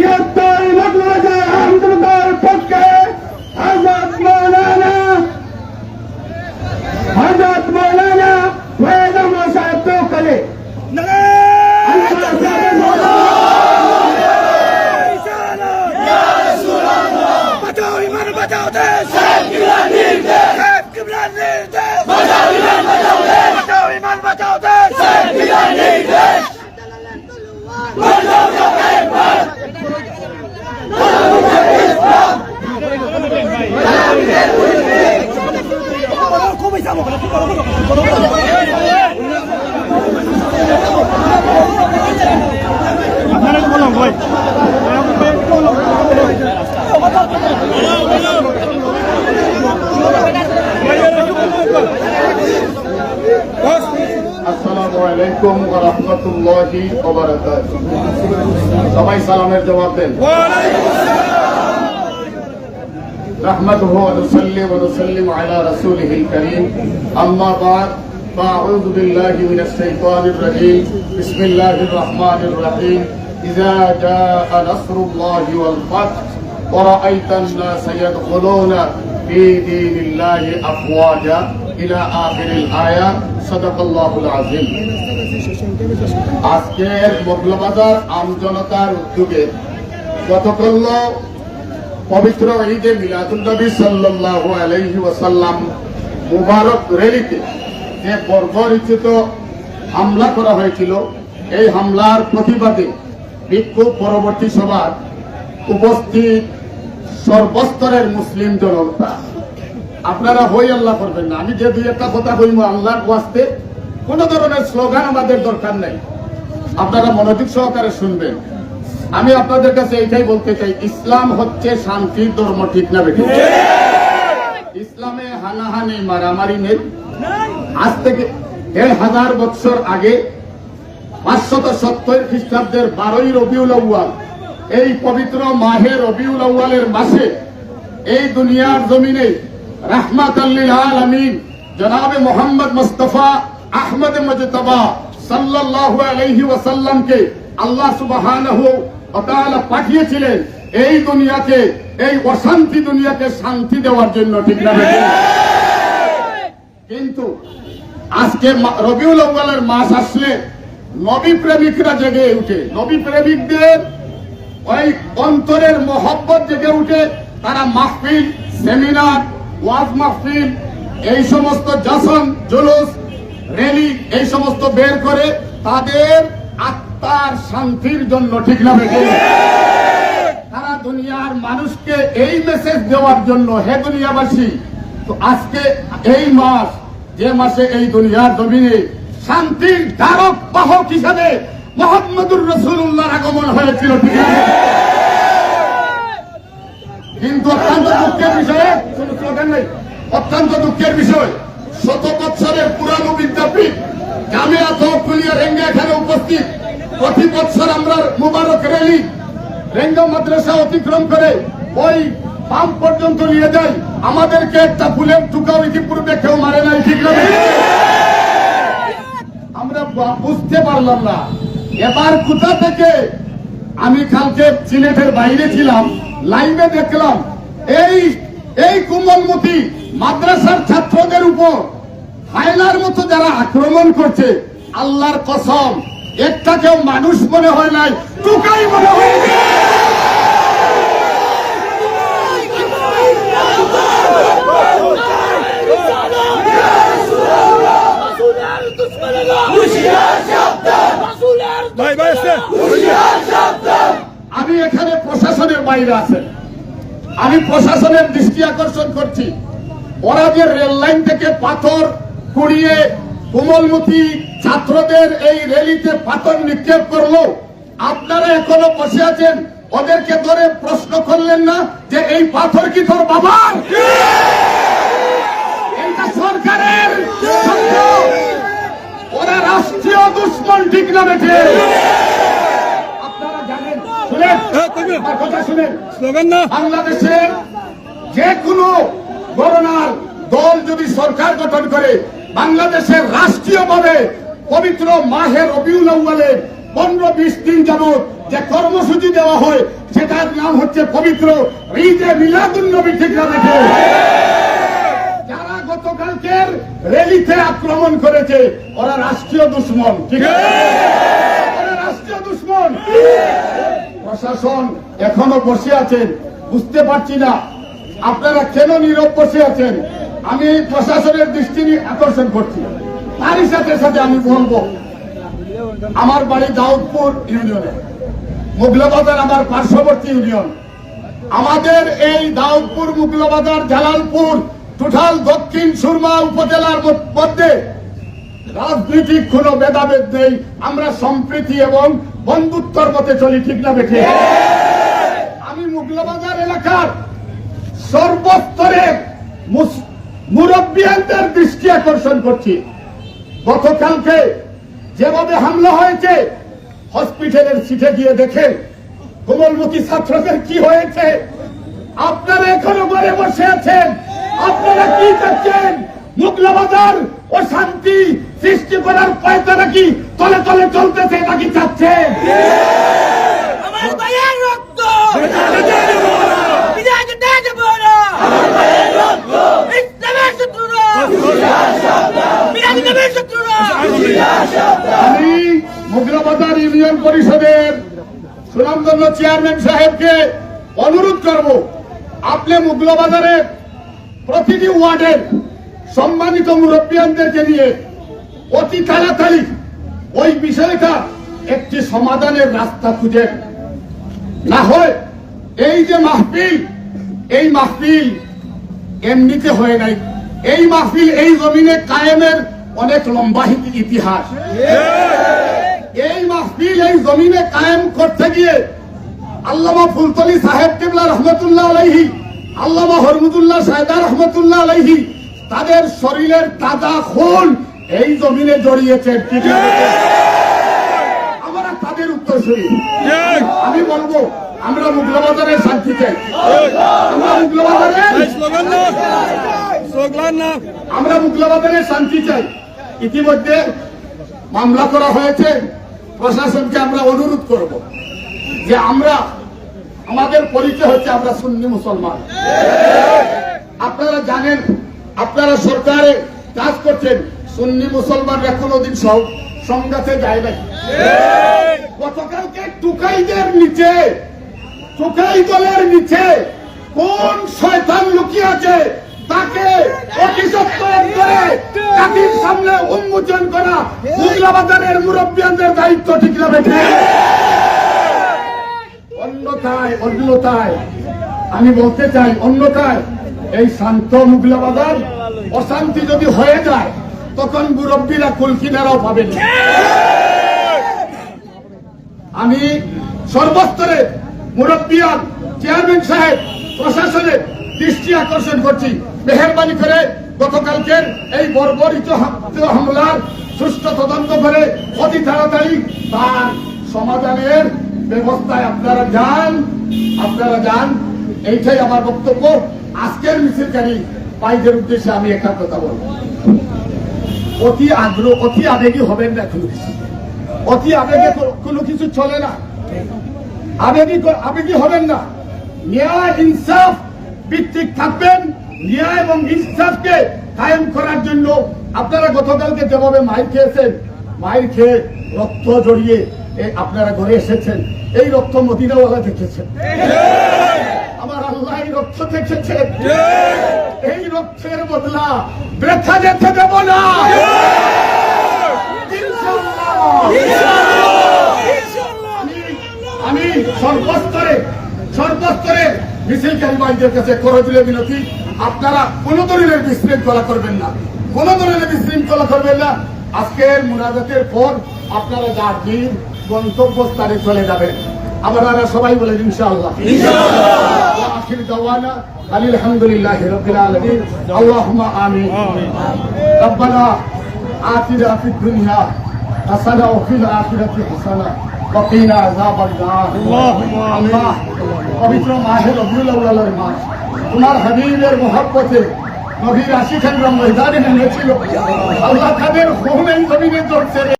বৃহত্তর মজলুসে আহমদুল্লাহর পক্ষে হযরত মাওলানা হযরত মাওলানা ওয়াইদুল সাহেব তো কলে বাঁচাও দেশ। আসসালামু আলাইকুম ওয়া রাহমাতুল্লাহি ওয়া বারাকাতুহু সবাই সালামের জবাব দেন نحمده ونصلي ونسلم على رسوله الكريم أما بعد فأعوذ بالله من الشيطان الرجيم بسم الله الرحمن الرحيم إذا جاء نصر الله والفتح ورأيت الناس يدخلون في دين الله أفواجا ইলা আখিরিল আয়া, সদাকাল্লাহুল আজিম আজকের মগলবাজার আমজনতার উদ্যোগে গতকাল পবিত্র ঈদে মিলাদুল নবী সাল্লাল্লাহু আলাইহি ওয়াসাল্লাম মুবারক র্যালিতে যে বর্বরিচিত হামলা করা হয়েছিল, এই হামলার প্রতিবাদে বিক্ষোভ পরবর্তী সভার উপস্থিত সর্বস্তরের মুসলিম জনতা। আপনারা হই আল্লাহ করবেন না। আমি যে দুই একটা কথা কইব আল্লাহর ওয়াস্তে, কোন ধরনের স্লোগান আমাদের দরকার নাই। আপনারা মনোযোগ সহকারে শুনবেন। আমি আপনাদের কাছে এইটাই বলতে চাই, ইসলাম হচ্ছে শান্তির ধর্ম, ঠিক না বেঠিক? ইসলামে হানাহানি, মারামারি নেই। আজ থেকে দেড় হাজার বছর আগে পাঁচশত সত্তর খ্রিস্টাব্দের বারোই রবিউল আউ্য়াল, এই পবিত্র মাহে রবিউল আউ্য়ালের মাসে এই দুনিয়ার জমিনে জনাবে মোহাম্মদ সাল্লাল্লাহু আলাইহি ওয়াসাল্লামকে আল্লাহ পাঠিয়েছিলেন এই দুনিয়াকে, এই অশান্তি দুনিয়াকে শান্তি দেওয়ার জন্য, ঠিক না কিন্তু আজকে রবিউল আউ্বালের মাস আসলে নবী প্রেমিকরা জেগে উঠে, নবী প্রেমিকদের ওই অন্তরের মহব্বত জেগে উঠে, তারা মাহফিল, সেমিনার ওয়াজ মাহফিল এই সমস্ত জশন জুলুস র্যালি এই সমস্ত বের করে তাদের আত্মার শান্তির জন্য ঠিক না সারা দুনিয়ার মানুষকে এই মেসেজ দেওয়ার জন্য, হে দুনিয়াবাসী, তো আজকে এই মাস, যে মাসে এই দুনিয়ার জমিনে শান্তির ধারক বাহক হিসাবে মোহাম্মদুর রসুল্লাহর আগমন হয়েছিল ঠিক আছে? কিন্তু অত্যন্ত দুঃখের বিষয়ে স্লোগান নেই। অত্যন্ত দুঃখের বিষয় শত বৎসরের পুরানো বিদ্যাপীঠ জামিয়া তহকুলিয়া রেঙ্গা এখানে উপস্থিত। প্রতি বৎসর আমরা মুবারক র্যালি রেঙ্গা মাদ্রাসা অতিক্রম করে ওই পাম্প পর্যন্ত নিয়ে যাই। আমাদেরকে একটা ফুলের টুকাও ইতিপূর্বে কেউ মারে নাই, ঠিক না? আমরা বুঝতে পারলাম না। এবার কোথা থেকে? আমি কালকে সিলেটের বাইরে ছিলাম। লাইভে দেখলাম এই এই কুমলমতি মাদ্রাসার ছাত্রদের উপর হাইলার মতো যারা আক্রমণ করছে আল্লাহর কসম একটা কেউ মানুষ মনে হয় নাই টুকাই মনে হয় আমি এখানে প্রশাসনের বাইরে আছি। আমি প্রশাসনের দৃষ্টি আকর্ষণ করছি। ওরা যে রেল লাইন থেকে পাথর কুড়িয়ে কোমলমতি ছাত্রদের এই রেলিতে পাথর নিক্ষেপ করল, আপনারা এখনও বসে আছেন? ওদেরকে ধরে প্রশ্ন করলেন না যে এই পাথর কি তোর এইটা সরকারের ওরা রাষ্ট্রীয় দুশ্মন ঠিক না বেঠে। বাংলাদেশের যে কোনো গণনার দল যদি সরকার গঠন করে বাংলাদেশের রাষ্ট্রীয়ভাবে পবিত্র মাহের রবিউল আউ্বালের পনেরো বিশ দিন যাবৎ যে কর্মসূচি দেওয়া হয় সেটার নাম হচ্ছে পবিত্র ঈদে মিলাদুল নবী ঠিক না দেখে? যারা গতকালকের র্যালিতে আক্রমণ করেছে ওরা রাষ্ট্রীয় দুশ্মন ঠিক আছে? ওরা রাষ্ট্রীয় দুশ্মন। প্রশাসন এখনও বসে আছেন। বুঝতে পারছি না, আপনারা কেন নীরব বসে আছেন? আমি প্রশাসনের দৃষ্টি আকর্ষণ করছি। তারই সাথে সাথে আমি বলব, আমার বাড়ি দাউদপুর ইউনিয়নে, মুগলাবাজার আমার পার্শ্ববর্তী ইউনিয়ন। আমাদের এই দাউদপুর, মুগলাবাজার, জালালপুর, টোটাল দক্ষিণ সুরমা উপজেলার মধ্যে রাজনৈতিক কোন ভেদাভেদ নেই। আমরা সম্প্রীতি এবং বন্ধুত্বর মতে চলি ঠিক না বেঠে? আমি মুগলাবাজার এলাকার সর্বস্তরের মুস- মুরব্বিয়ানদের দৃষ্টি আকর্ষণ করছি। গতকালকে যেভাবে হামলা হয়েছে হসপিটালের সিটে গিয়ে দেখেন কোমলমুখী ছাত্রদের কি হয়েছে। আপনারা এখনও ঘরে বসে আছেন আপনারা কি করছেন? মুগলাবাজার ও শান্তি সৃষ্টি করার পায়তারা কি তলে তলে চলতেছে? শত্রুরা! আমি মুগলাবাজার ইউনিয়ন পরিষদের সুনামধন্য চেয়ারম্যান সাহেবকে অনুরোধ করব আপনি মুগলাবাজারের প্রতিটি ওয়ার্ডের সম্মানিত মুরব্বিয়ানদেরকে নিয়ে অতি তাড়াতাড়ি ওই বিষয়টা একটি সমাধানের রাস্তা খুঁজেন না হয় এই যে মাহফিল, এই মাহফিল এমনিতে হয় নাই এই মাহফিল এই জমিনে কায়েমের অনেক লম্বা ইতিহাস এই মাহফিল এই জমিনে কায়েম করতে গিয়ে আল্লামা ফুলতলি সাহেব কেবলা রহমতুল্লাহ আলাইহি, আল্লামা হরমুদুল্লাহ সাহেদা রহমতুল্লাহ আলাইহি, তাদের শরীরের তাজা খুন এই জমিনে জড়িয়েছে ঠিক? উত্তরসূরি আমি বলব আমরা মুগলাবাজারের শান্তি চাই। আমরা মুগলাবাজারের শান্তি চাই। ইতিমধ্যে মামলা করা হয়েছে। প্রশাসনকে আমরা অনুরোধ করব যে আমরা আমাদের পরিচয় হচ্ছে আমরা সুন্নি মুসলমান। আপনারা জানেন আপনারা সরকারে কাজ করছেন। সুন্নি মুসলমানরা কোনোদিন সব সংঘাতে যায় নাই। গতকালকে টুকাইদের নিচে, টুকাই দলের নিচে কোন শয়তান লুকিয়ে আছে, তাকে সামনে উন্মোচন করা মুরব্বিয়ানদের দায়িত্ব ঠিক না অন্যথায় অন্যথায়, আমি বলতে চাই, অন্যথায় এই শান্ত মুগলাবাজার অশান্তি যদি হয়ে যায় তখন মুরব্বীরা কুলকিনারাও পাবেন। আমি সর্বস্তরে মুরব্বিয়ান চেয়ারম্যান সাহেব প্রশাসনের দৃষ্টি আকর্ষণ করছি। মেহরবানি করে গতকালকের এই বর্বরিত হাম- হামলার সুষ্ঠু তদন্ত করে অতি তাড়াতাড়ি তার সমাধানের ব্যবস্থায় আপনারা যান আপনারা যান। এইটাই আমার বক্তব্য। আজকের মিছিলকারী ভাইদের উদ্দেশ্যে আমি কথা বলব। অতি আগ্রহ, অতি আবেগী হবেন না কোনো কিছু। অতি আবেগে কোনো কিছু চলে না। আবেগী আবেগী হবেন না। ন্যায়, ইনসাফ ভিত্তিক থাকবেন। ন্যায় এবং ইনসাফকে কায়েম করার জন্য আপনারা গতকালকে যেভাবে মাইর খেয়েছেন, মাইর খেয়ে রক্ত জড়িয়ে আপনারা ঘরে এসেছেন। এই রক্ত মদিনাওয়ালা দেখেছেন। আমার আল্লাহ রক্ত দেখেছেন এই রক্তের বদলা বৃথা যেতে দেব না। আমি- সর্বস্তরে সর্বস্তরে মিছিলকারী ভাইদের কাছে করজুলে বিনতি। আপনারা কোন ধরনের বিশৃঙ্খলা করবেন না। কোন ধরনের বিশৃঙ্খলা করবেন না। আজকের মুনাজাতের পর আপনারা যার দিন গন্তব্যস্থানে চলে যাবেন। আপনারা সবাই বলেন ইনশাআল্লাহ وآخر دعوانا أن الحمد لله رب العالمين اللهم آمين ربنا آتنا في الدنيا حسنة وفي الآخرة حسنة وقنا عذاب النار আল্লাহ পবিত্র মাহের রবিউল আউয়ালের মাস তোমার হাবিবের মোহাব্বতে নবীর আশিখান ময়দানে নেমেছিল আল্লাহ তাদের হোমেন জমিনে চলছে